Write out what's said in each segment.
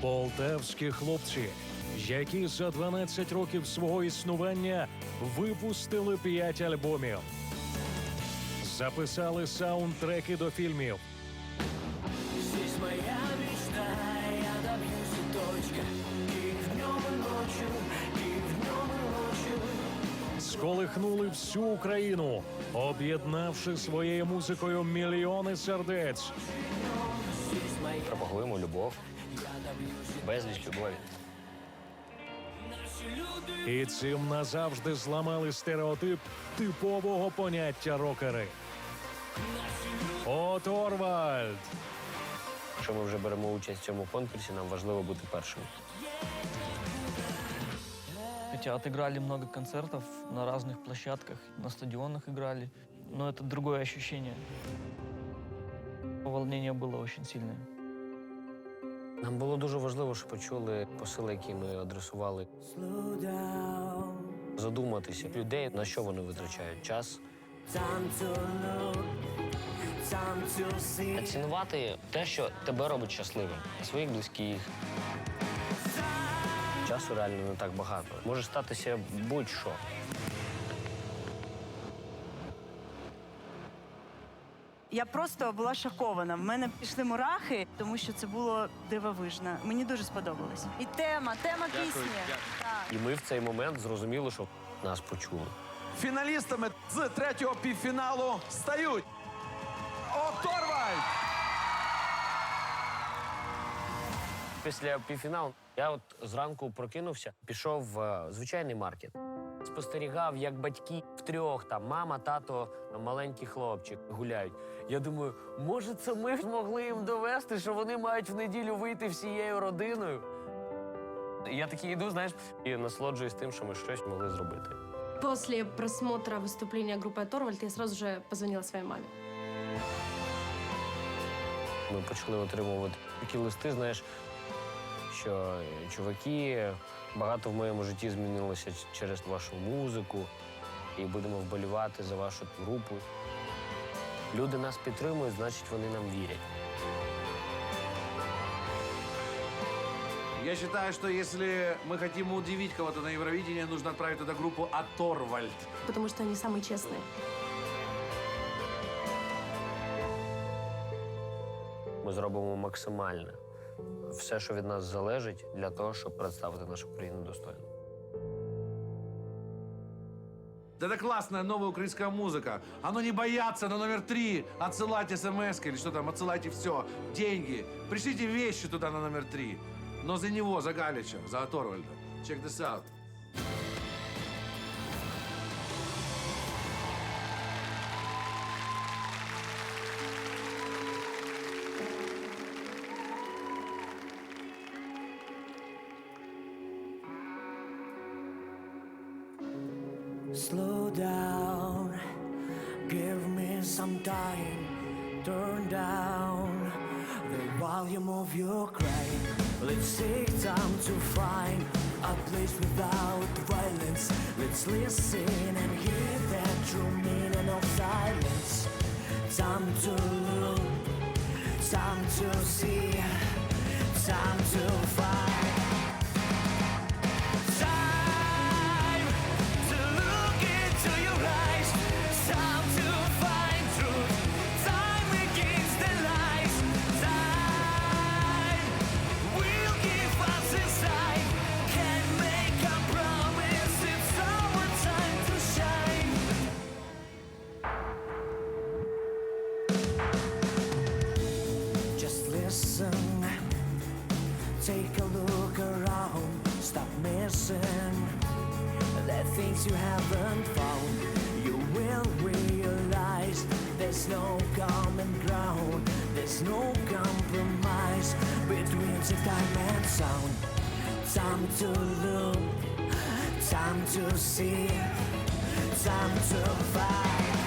Полтавські хлопці, які за 12 років свого існування випустили 5 альбомів, записали саундтреки до фільмів, Здесь моя мечта, я добьюсь и точка. И днем и ночью, и днем и ночью. Сколихнули всю Україну, об'єднавши своєю музикою мільйони сердець. Здесь моя Пропагуємо любов, безліч любові. І цим назавжди зламали стереотип типового поняття рокери. От Орвальд! Якщо ми вже беремо участь в цьому конкурсі, нам важливо бути першим. Хотя отыграли много концертов на разных площадках, на стадионах играли, но это другое ощущение. Волнение было очень сильное. Нам було дуже важливо, щоб почули посили, які ми адресували, задуматися людей, на що вони витрачають час, Time to look Time to see цінувати те, що тебе робить щасливим, своїх близьких. Часу реально не так багато. Може статися будь-що. Я просто була шокована. В мене пішли мурахи, тому що це було дивовижно. Мені дуже сподобалось. І тема, тема пісні. Так. І ми в цей момент зрозуміли, що нас почули. Фіналістами з третього півфіналу стають Оторвальд! Після півфіналу я от зранку прокинувся, пішов в е, звичайний маркет. Спостерігав, як батьки втрьох, там мама, тато, маленький хлопчик гуляють. Я думаю, може, це ми змогли їм довести, що вони мають в неділю вийти всією родиною. Я такий йду, знаєш, і насолоджуюсь тим, що ми щось могли зробити. После просмотра выступления группы Торвальд я сразу же позвонила своей маме. Ми почали отримувати такі листи, знаєш, що е, чуваки, багато в моєму житті змінилося ч- через вашу музику, і будемо вболівати за вашу групу. Люди нас підтримують, значить, вони нам вірять. Я считаю, что если мы хотим удивить кого-то на Евровидении, нужно отправить туда группу Оторвальд. Потому что они самые честные. Ми зробимо максимальне все, що від нас залежить, для того, щоб представити нашу країну достойно. Да это классная новая украинская музыка. Оно не боятся на номер три отсылать смс или что там, отсылайте все, деньги. Пришлите вещи туда на номер три. Но за него, за Галича, за Оторвальда. Check this out. Down. The volume of your crying Let's take time to find A place without violence. Let's listen and hear the true meaning of silence. Time to look Time to see Time to find listen. Take a look around, stop missing the things you haven't found. You will realize there's no common ground, there's no compromise between the time and sound. Time to look, time to see, time to find.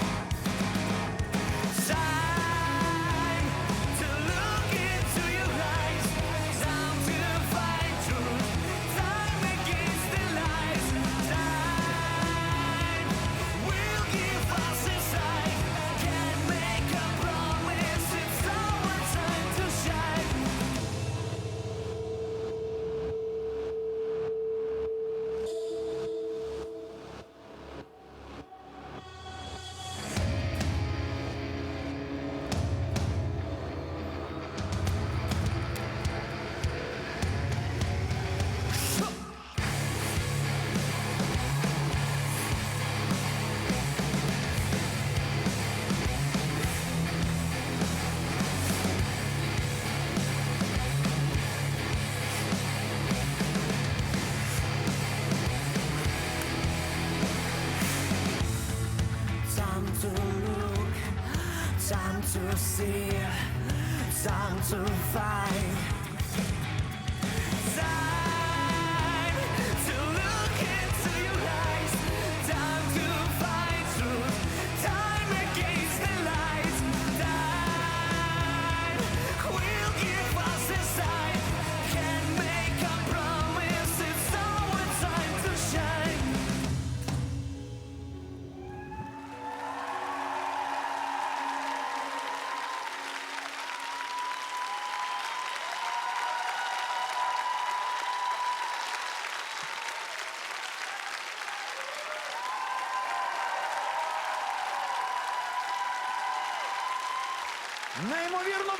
To see, time to find.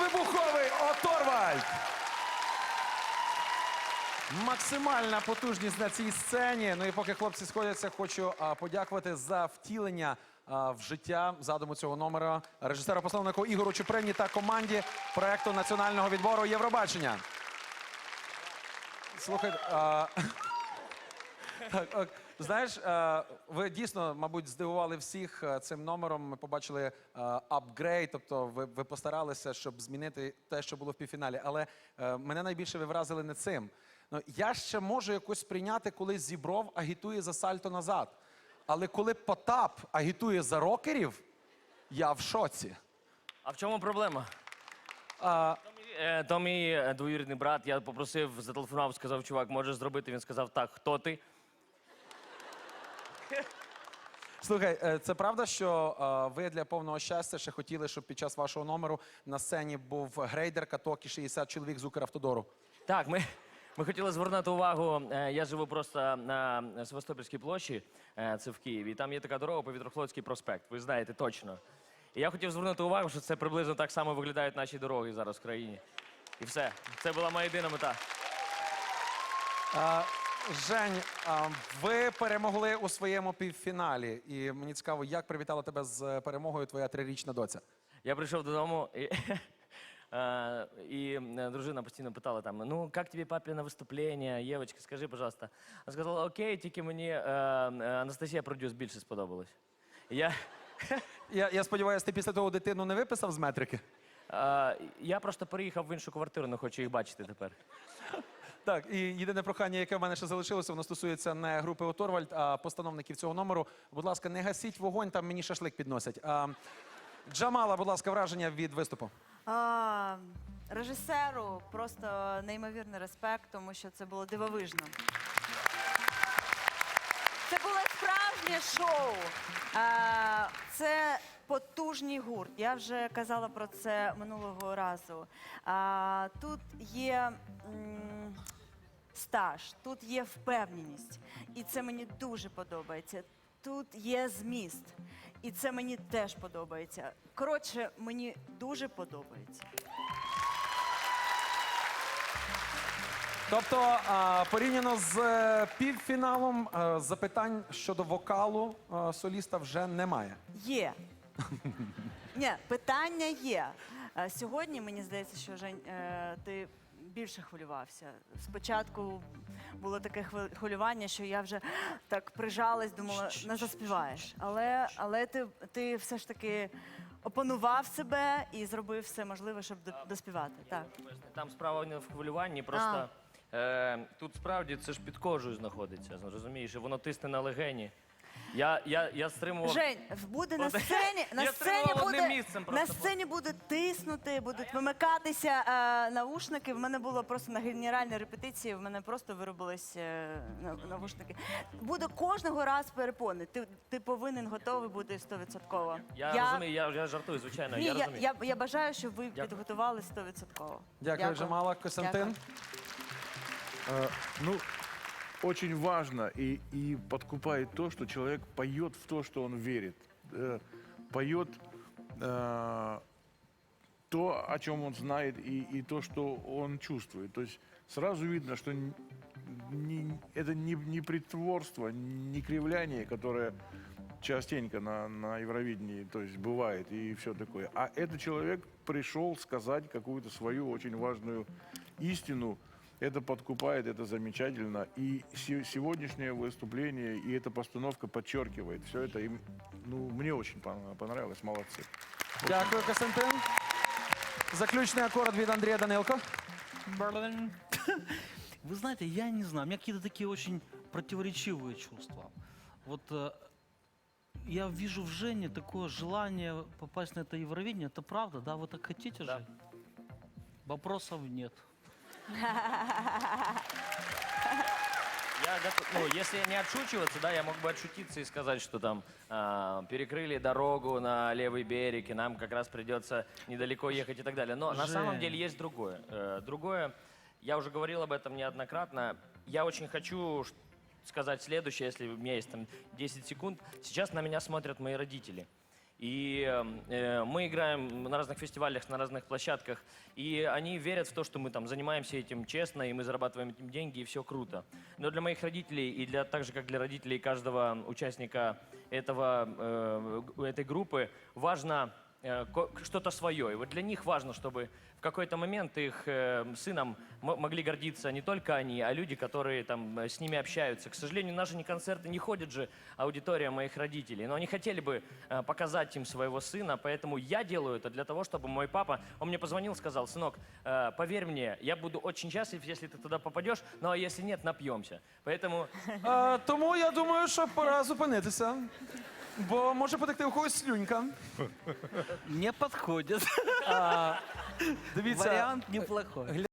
Вибуховий Оторвальд. Максимальна потужність на цій сцені. Ну і поки хлопці сходяться, хочу а, подякувати за втілення а, в життя задуму цього номера режисера постановнику Ігору Чуприні та команді проекту національного відбору Євробачення. Слухай, а, так, ок. знаєш, е, ви дійсно, мабуть, здивували всіх е, цим номером. Ми побачили е, апгрейд, тобто ви, ви постаралися, щоб змінити те, що було в півфіналі. Але е, мене найбільше ви вразили не цим. Ну, я ще можу якось сприйняти, коли Зібров агітує за сальто назад. Але коли Потап агітує за рокерів, я в шоці. А в чому проблема? А, То мій, е, То мій е, двоюрідний брат, я попросив, зателефонував, сказав, чувак, можеш зробити. Він сказав, так, хто ти? Слухай, е, це правда, що е, ви для повного щастя ще хотіли, щоб під час вашого номеру на сцені був грейдер, каток і 60 чоловік з Укравтодору? Так, ми, ми хотіли звернути увагу. е, Я живу просто на Севастопольській площі, це в Києві. І там є така дорога по Повітрофлотський проспект. Ви знаєте точно. І я хотів звернути увагу, що це приблизно так само виглядають наші дороги зараз в країні. І все. Це була моя єдина мета. А, Жень, ви перемогли у своєму півфіналі. І мені цікаво, як привітала тебе з перемогою твоя трирічна доця? Я прийшов додому, і, і е, дружина постійно питала там: ну, як тобі папіне виступлення, Євочка, скажи, пожалуйста. Вона сказала, окей, тільки мені е, е, Анастасія Продюс більше сподобалась. Я, Я, я сподіваюся, ти після того дитину не виписав з метрики? я просто переїхав в іншу квартиру, не хочу їх бачити тепер. Так, і єдине прохання, яке в мене ще залишилося, воно стосується не групи Оторвальд, а постановників цього номеру. Будь ласка, не гасіть вогонь, там мені шашлик підносять. А, Джамала, будь ласка, враження від виступу. А, режисеру просто неймовірний респект, тому що це було дивовижно. Це було справжнє шоу. А, це потужний гурт. Я вже казала про це минулого разу. А, тут є. м, Стаж, тут є впевненість, і це мені дуже подобається. Тут є зміст, і це мені теж подобається. Коротше, мені дуже подобається. Тобто, а, порівняно з е, півфіналом, е, запитань щодо вокалу е, соліста вже немає. Є. Ні, питання є. Е, Сьогодні мені здається, що Жень, е, ти більше хвилювався. Спочатку було таке хвилювання, що я вже так прижалась, думала, не заспіваєш. Але, але ти, ти все ж таки опанував себе і зробив все можливе, щоб доспівати. Так. Там справа не в хвилюванні, просто е, тут справді це ж під кожею знаходиться, розумієш, воно тисне на легені. Я, я, я стримував. Жень, буде на сцені, на я сцені одним буде, місцем на просто. сцені буде тиснути, будуть вимикатися е, наушники. В мене було просто на генеральній репетиції, в мене просто виробились е, на- навушники. Буде кожного раз перепони. Ти, ти повинен готовий бути стовідсотково. Я, розумію, я, я жартую, звичайно, Ні, я я, розумію. я, я бажаю, щоб ви Дякую. підготували стовідсотково. Дякую, Джамала. Костянтин. Дякую. Э, ну, очень важно и, и подкупает то, что человек поет в то, что он верит. Э, поет э, то, о чем он знает, и, и то, что он чувствует. То есть сразу видно, что не- это не, не притворство, не кривляние, которое частенько на, на Евровидении то есть, бывает и все такое. А этот человек пришел сказать какую-то свою очень важную истину, Это подкупает, это замечательно. И се- сегодняшнее выступление и эта постановка подчеркивает все это. И, ну, мне очень пон- понравилось. Молодцы. Дякую, Костянтин. Заключний акорд від Андрія Данилко. Вы знаете, я не знаю, у меня какие-то такие очень противоречивые чувства. Вот э, я вижу в Жене такое желание попасть на это Евровидение. Это правда, да? Вы так хотите же? Вопросов нет. Я готов, ну, если не отшучиваться, да, я мог бы отшутиться и сказать, что там а, перекрыли дорогу на левый берег, и нам как раз придется недалеко ехать и так далее. Но на самом деле есть другое. Э, другое, я уже говорил об этом неоднократно. Я очень хочу ш- сказать следующее, если у меня есть там 10 секунд. Сейчас на меня смотрят мои родители. И э, мы играем на разных фестивалях, на разных площадках, и они верят в то, что мы там занимаемся этим честно, и мы зарабатываем этим деньги, и все круто. Но для моих родителей, и для, так же, как для родителей каждого участника этого, э, г- этой группы, важно э, ко- что-то свое. И вот для них важно, чтобы в какой-то момент их э, сыном могли гордиться не только они, а люди, которые там э, с ними общаются. К сожалению, на наши не концерты не ходит же аудитория моих родителей, но они хотели бы э, показать им своего сына, поэтому я делаю это для того, чтобы мой папа, он мне позвонил, сказал, сынок, э, поверь мне, я буду очень счастлив, если ты туда попадешь, ну а если нет, напьемся. Поэтому Е, тому я думаю, що пора зупинитися. Бо може потекти у когось слюнька. Не подходит. Дивіться, Вариант неплохой.